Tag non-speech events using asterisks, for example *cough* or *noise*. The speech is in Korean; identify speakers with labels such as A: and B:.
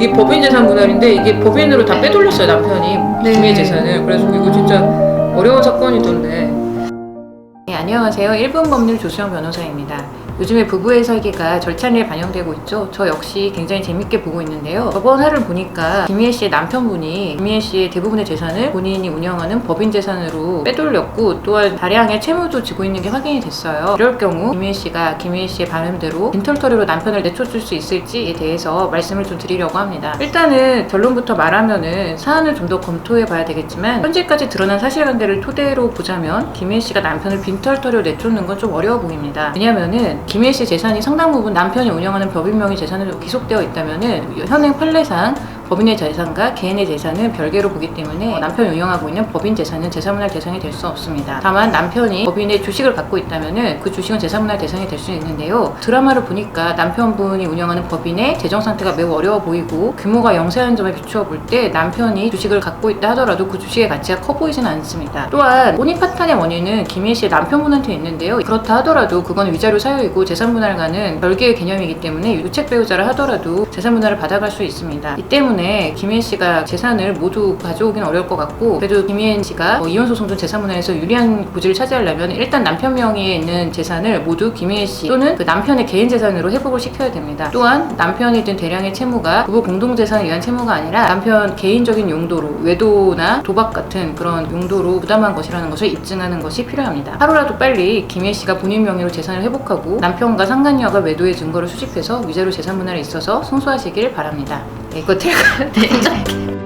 A: 이 법인 재산 분할인데 이게 법인으로 다 빼돌렸어요 남편이.
B: 네.
A: 김해 재산을. 그래서 이거 진짜 어려운 사건이던데. 네, 안녕하세요. 1분 법률 조수영 변호사입니다. 요즘에 부부의 설계가 절찬리에 반영되고 있죠. 저 역시 굉장히 재밌게 보고 있는데요. 저번 화를 보니까 김희애 씨의 남편분이 김희애 씨의 대부분의 재산을 본인이 운영하는 법인 재산으로 빼돌렸고 또한 다량의 채무도 지고 있는 게 확인이 됐어요. 이럴 경우 김희애 씨가 김희애 씨의 바람대로 빈털터리로 남편을 내쫓을 수 있을지에 대해서 말씀을 좀 드리려고 합니다. 일단은 결론부터 말하면은 사안을 좀 더 검토해 봐야 되겠지만 현재까지 드러난 사실관계를 토대로 보자면 김혜 씨가 남편을 빈털 터리로 내쫓는 건 좀 어려워 보입니다. 왜냐면은 김혜 씨 재산이 상당 부분 남편이 운영하는 법인 명의 재산으로 기속되어 있다면은 현행 판례상 법인의 재산과 개인의 재산은 별개로 보기 때문에 남편이 운영하고 있는 법인 재산은 재산분할 대상이 될 수 없습니다. 다만 남편이 법인의 주식을 갖고 있다면은 그 주식은 재산분할 대상이 될 수 있는데요. 드라마를 보니까 남편분이 운영하는 법인의 재정 상태가 매우 어려워 보이고 규모가 영세한 점에 비추어 볼 때 남편이 주식을 갖고 있다 하더라도 그 주식의 가치가 커 보이지는 않습니다. 또한 혼인 파탄의 원인은 김혜 씨의 남편분한테 있는데요. 그렇다 하더라도 그건 위자료 사유이고 재산분할과는 별개의 개념이기 때문에 유책 배우자를 하더라도 재산분할을 받아갈 수 있습니다. 이 때문에 김혜 씨가 재산을 모두 가져오긴 어려울 것 같고 그래도 김혜 씨가 뭐 이혼 소송 중 재산분할에서 유리한 고지를 차지하려면 일단 남편 명의에 있는 재산을 모두 김혜 씨 또는 그 남편의 개인 재산으로 회복을 시켜야 됩니다. 또한 남편이 든 대량의 채무가 부부 공동 재산에 의한 채무가 아니라 남편 개인적인 용도로 외도나 도박 같은 그런 용도로 부담한 것이라는 것을 입증하는 것이 필요합니다. 하루라도 빨리 김혜 씨가 본인 명의로 재산을 회복하고 남편과 상간녀가 외도의 증거를 수집해서 위자료 재산 분할에 있어서 승소하시길 바랍니다. 네, 이거 들고 네. *laughs*